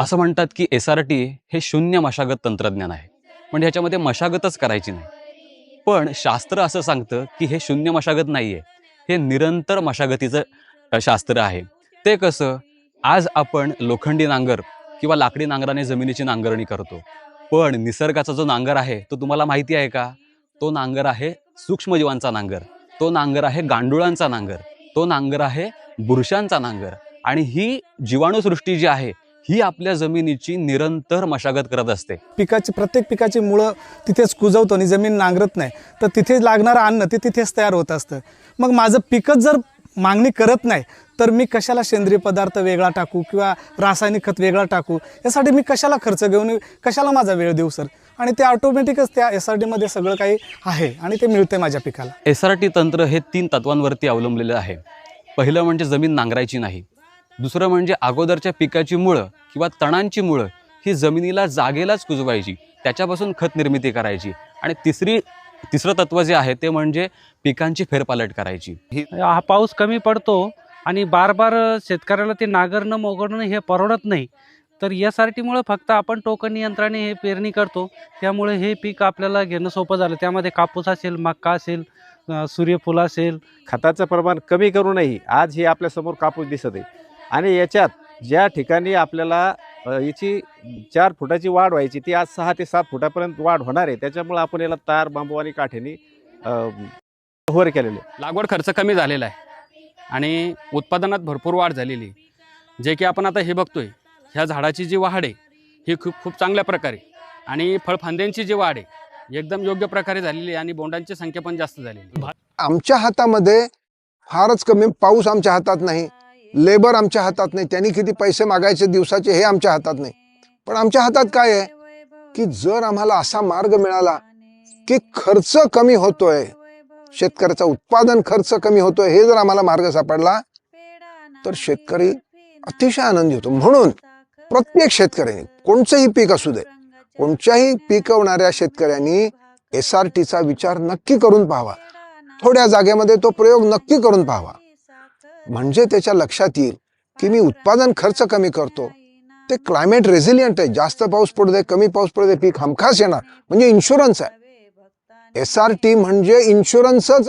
असं म्हणतात की एस आर टी हे शून्य मशागत तंत्रज्ञान आहे. म्हणजे ह्याच्यामध्ये मशागतच करायची नाही. पण शास्त्र असं सांगतं की हे शून्य मशागत नाही आहे हे निरंतर मशागतीचं शास्त्र आहे. ते कसं? आज आपण लोखंडी नांगर किंवा लाकडी नांगराने जमिनीची नांगरणी करतो. पण निसर्गाचा जो नांगर आहे तो तुम्हाला माहिती आहे का? तो नांगर आहे सूक्ष्मजीवांचा नांगर. तो नांगर आहे गांडुळांचा नांगर. तो नांगर आहे बुरशांचा नांगर. आणि ही जीवाणुसृष्टी जी आहे ही आपल्या जमिनीची निरंतर मशागत करत असते. पिकाची प्रत्येक पिकाची मुळं तिथेच कुजवतो आणि जमीन नांगरत नाही. तर तिथे लागणारं अन्न ते तिथेच तयार होत असतं. मग माझं पिकच जर मागणी करत नाही तर मी कशाला सेंद्रिय पदार्थ वेगळा टाकू किंवा रासायनिक खत वेगळा टाकू? यासाठी मी कशाला खर्च घेऊन कशाला माझा वेळ देऊ सर? आणि ते ऑटोमॅटिकच त्या एस आर डीमध्ये सगळं काही आहे आणि ते मिळते माझ्या पिकाला. एस आर टी तंत्र हे तीन तत्वांवरती अवलंबलेलं आहे. पहिलं म्हणजे जमीन नांगरायची नाही. दुसरं म्हणजे अगोदरच्या पिकाची मुळं किंवा तणांची मुळं ही जमिनीला जागेलाच कुजवायची. त्याच्यापासून खत निर्मिती करायची. आणि तिसरी तिसरं तत्व जे आहे ते म्हणजे पिकांची फेरपालट करायची. ही हा पाऊस कमी पडतो आणि बार बार शेतकऱ्याला ते नांगरणं मोगरणं हे परवडत नाही. तर एस आर टीमुळं फक्त आपण टोकन यंत्राने हे पेरणी करतो. त्यामुळे हे पीक आपल्याला घेणं सोपं झालं. त्यामध्ये कापूस असेल मक्का असेल सूर्यफूल असेल. खताचं प्रमाण कमी करूनही आज हे आपल्यासमोर कापूस दिसत आहे. आणि याच्यात ज्या ठिकाणी आपल्याला याची चार फुटाची वाढ व्हायची ती आज सहा ते सात फुटापर्यंत वाढ होणार आहे त्याच्यामुळे आपण याला तार बांबू आणि काठ्याने वर केलेले आहे. लागवड खर्च कमी झालेला आहे आणि उत्पादनात भरपूर वाढ झालेली आहे जे की आपण आता हे बघतोय ह्या झाडाची जी वाढ आहे ही खूप खूप चांगल्या प्रकारे आणि फळफांद्यांची जी वाढ आहे एकदम योग्य प्रकारे झालेली आहे आणि बोंडांची संख्या पण जास्त झालेली आहे. आमच्या हातामध्ये फारच कमी पाऊस आमच्या हातात नाही लेबर आमच्या हातात नाही. त्यांनी किती पैसे मागायचे दिवसाचे हे आमच्या हातात नाही. पण आमच्या हातात काय आहे? की जर आम्हाला असा मार्ग मिळाला की खर्च कमी होतोय शेतकऱ्याचा उत्पादन खर्च कमी होतोय हे जर आम्हाला मार्ग सापडला तर शेतकरी अतिशय आनंदी होतो. म्हणून प्रत्येक शेतकऱ्याने कोणचंही पीक असू दे कोणत्याही पिकवणाऱ्या शेतकऱ्यांनी एस आर टीचा विचार नक्की करून पाहावा. थोड्या जागेमध्ये तो प्रयोग नक्की करून पाहावा. म्हणजे त्याच्या लक्षात येईल की मी उत्पादन खर्च कमी करतो. ते क्लायमेट रेझिलियंट आहे. जास्त पाऊस पडू दे कमी पाऊस पडू दे पीक हमखास येणार. म्हणजे इन्शुरन्स आहे. एस आर टी म्हणजे इन्शुरन्सच